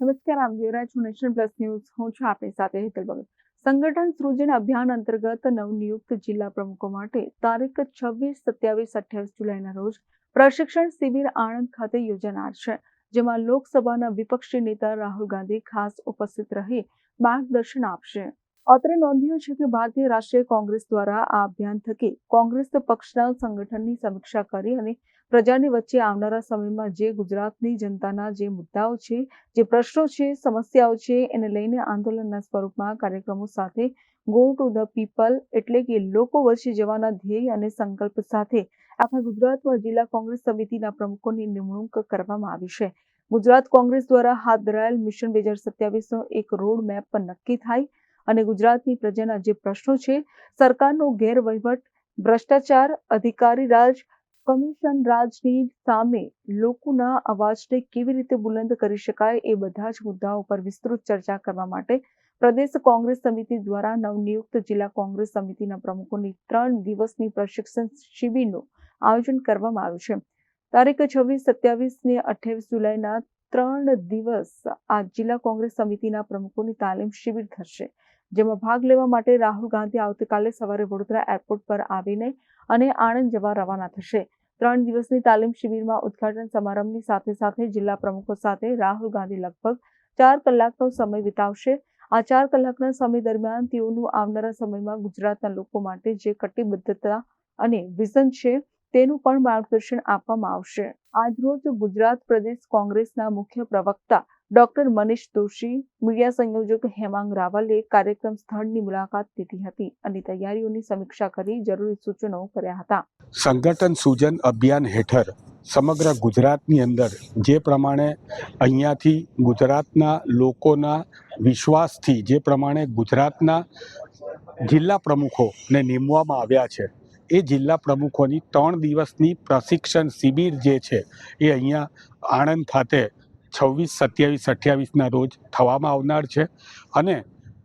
નમસ્કાર, આપ જોઈ રહ્યા છો નેશનલ પ્લસ ન્યૂઝ. હું છું આપની સાથે હેતલ ભગત. સંગઠન સૃજન અભિયાન અંતર્ગત નવનિયુક્ત જિલ્લા પ્રમુખો માટે તારીખ છવ્વીસ, સત્યાવીસ, અઠ્યાવીસ જુલાઈના રોજ પ્રશિક્ષણ શિબિર આણંદ ખાતે યોજાનાર છે, જેમાં લોકસભાના વિપક્ષી નેતા રાહુલ ગાંધી ખાસ ઉપસ્થિત રહી માર્ગદર્શન આપશે. અત્રે નોંધ્યું છે કે ભારતીય રાષ્ટ્રીય કોંગ્રેસ દ્વારા આ અભિયાન થકી કોંગ્રેસ પક્ષના સંગઠનની સમીક્ષા કરી અને પ્રજાની વચ્ચે આવનારા સમયમાં જે ગુજરાતની જનતાના જે મુદ્દાઓ છે, જે પ્રશ્નો છે, સમસ્યાઓ છે, એને લઈને આંદોલનના સ્વરૂપમાં કાર્યક્રમો સાથે ગો ટુ ધ પીપલ એટલે કે લોકો વચ્ચે જવાના ધ્યેય અને સંકલ્પ સાથે આખા ગુજરાતમાં જિલ્લા કોંગ્રેસ સમિતિના પ્રમુખોની નિમણૂક કરવામાં આવી છે. ગુજરાત કોંગ્રેસ દ્વારા હાથ ધરાયેલ મિશન બે હજાર સત્યાવીસનો એક રોડ મેપ પણ નક્કી થાય અને ગુજરાતની પ્રજાના જે પ્રશ્નો છે, સરકારનો ગેરવહીવટ, ભ્રષ્ટાચાર, અધિકારી રાજ કમિશન રાજની સામે લોકોના અવાજને કેવી રીતે બુલંદ કરી શકાય એ બધા જ મુદ્દાઓ પર વિસ્તૃત ચર્ચા કરવા માટે પ્રદેશ કોંગ્રેસ સમિતિ દ્વારા નવનિયુક્ત જિલ્લા કોંગ્રેસ સમિતિના પ્રમુખોની ત્રણ દિવસની પ્રશિક્ષણ શિબિરનું આયોજન કરવામાં આવ્યું છે. તારીખ છવ્વીસ, સત્યાવીસ ને અઠ્યાવીસ જુલાઈના ત્રણ દિવસ આ જિલ્લા કોંગ્રેસ સમિતિના પ્રમુખોની તાલીમ શિબિર થશે. જેમાં ભાગ લેવા માટે રાહુલ ગાંધી આવતીકાલે સવારે વડોદરા એરપોર્ટ પર આવીને અને આણંદ જવા રવાના થશે. ત્રણ દિવસની તાલીમ શિબિરમાં ઉદ્ઘાટન સમારંભની સાથે સાથે જિલ્લા પ્રમુખો સાથે રાહુલ ગાંધી લગભગ ચાર કલાકનો સમય વિતાવશે. આ ચાર કલાકના સમય દરમિયાન તેઓનું આવનારા સમયમાં ગુજરાતના લોકો માટે જે કટિબદ્ધતા અને વિઝન છે તેનું પણ માર્ગદર્શન આપવામાં આવશે. આજરોજ ગુજરાત પ્રદેશ કોંગ્રેસના મુખ્ય પ્રવક્તા ડોક્ટર મનીષ દોશી, મીડિયા સંયોજક હેમાંગ રાવલે કાર્યક્રમ સ્થળની મુલાકાત લીધી હતી અને તૈયારીઓની સમીક્ષા કરી જરૂરી સૂચનો કર્યા હતા. સંગઠન સૂજન અભિયાન હેઠળ સમગ્ર ગુજરાતની અંદર જે પ્રમાણે અહીંયાથી ગુજરાતના લોકોના વિશ્વાસથી, જે પ્રમાણે ગુજરાતના જિલ્લા પ્રમુખોને નીમવામાં આવ્યા છે, એ જિલ્લા પ્રમુખોની ત્રણ દિવસની પ્રશિક્ષણ શિબિર જે છે, એ અહીંયા આણંદ ખાતે છવ્વીસ, સત્યાવીસ, અઠ્યાવીસના રોજ થવામાં આવનાર છે અને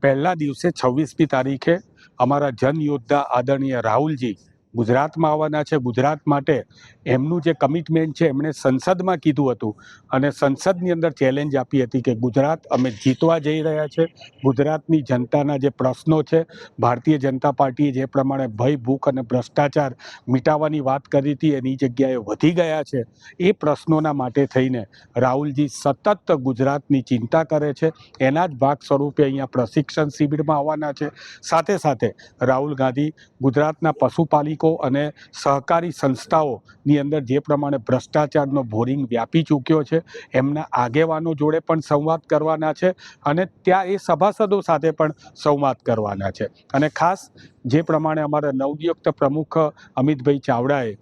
પહેલા દિવસે છવ્વીસમી તારીખે અમારા જન યોદ્ધા આદરણીય રાહુલજી ગુજરાતમાં આવવાના છે. ગુજરાત માટે એમનું જે કમિટમેન્ટ છે, એમણે સંસદમાં કીધું હતું. અને સંસદની અંદર ચેલેન્જ આપી હતી કે ગુજરાત અમે જીતવા જઈ રહ્યા છે. ગુજરાતની જનતાના જે પ્રશ્નો છે, ભારતીય જનતા પાર્ટીએ જે પ્રમાણે ભય, ભૂખ અને ભ્રષ્ટાચાર મિટાવવાની વાત કરી હતી, એની જગ્યાએ વધી ગયા છે. એ પ્રશ્નોના માટે થઈને રાહુલજી સતત ગુજરાતની ચિંતા કરે છે. એના જ ભાગ સ્વરૂપે અહીંયા પ્રશિક્ષણ શિબિરમાં આવવાના છે. સાથે સાથે રાહુલ ગાંધી ગુજરાતના પશુપાલિકો અને સહકારી સંસ્થાઓની અંદર જે પ્રમાણે ભ્રષ્ટાચારનો બોરિંગ વ્યાપી ચૂક્યો છે, એમના આગેવાનો જોડે પણ સંવાદ કરવાના છે અને ત્યાં એ સભાસદો સાથે પણ સંવાદ કરવાના છે. અને ખાસ જે પ્રમાણે અમારા નવનિયુક્ત પ્રમુખ અમિતભાઈ ચાવડાએ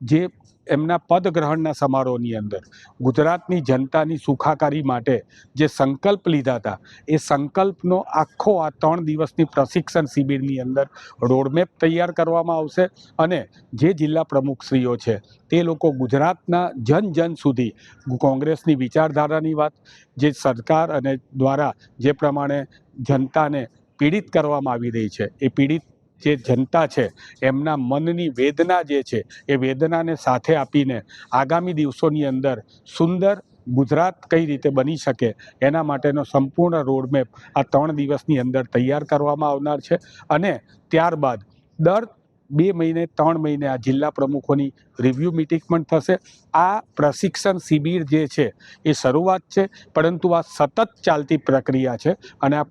જે એમના પદગ્રહણના સમારોહની અંદર ગુજરાતની જનતાની સુખાકારી માટે જે સંકલ્પ લીધા હતા, એ સંકલ્પનો આખો આ ત્રણ દિવસની પ્રશિક્ષણ શિબિરની અંદર રોડમેપ તૈયાર કરવામાં આવશે અને જે જિલ્લા પ્રમુખશ્રીઓ છે, તે લોકો ગુજરાતના જન જન સુધી, કોંગ્રેસની વિચારધારાની વાત, જે સરકાર અને દ્વારા જે પ્રમાણે જનતાને પીડિત કરવામાં આવી રહી છે, એ પીડિત જે જનતા છે, એમના મનની વેદના જે છે, એ વેદનાને સાથે આપીને આગામી દિવસોની અંદર સુંદર ગુજરાત કઈ રીતે બની શકે, એના માટેનો સંપૂર્ણ રોડમેપ આ ત્રણ દિવસની અંદર તૈયાર કરવામાં આવનાર છે. અને ત્યારબાદ દર બે મહિને, ત્રણ મહિને આ જિલ્લા પ્રમુખોની રિવ્યૂ મિટિંગ પણ થશે. આ પ્રશિક્ષણ શિબિર જે છે, એ શરૂઆત છે, પરંતુ આ સતત ચાલતી પ્રક્રિયા છે. અને આ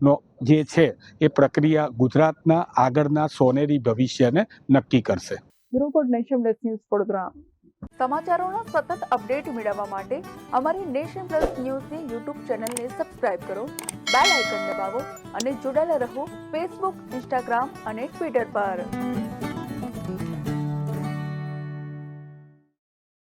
પ્રક્રિયાનો જે છે એ પ્રક્રિયા ગુજરાતના આગળના સોનેરી ભવિષ્યને નક્કી કરશે. નેશન પ્લસ ન્યૂઝ પ્રોગ્રામ સમાચારોના સતત અપડેટ મેળવવા માટે અમારી નેશન પ્લસ ન્યૂઝની યુટ્યુબ ચેનલને સબસ્ક્રાઇબ કરો, બેલ આઇકન દબાવો અને જોડાયેલા રહો ફેસબુક, ઇન્સ્ટાગ્રામ અને ટ્વિટર પર.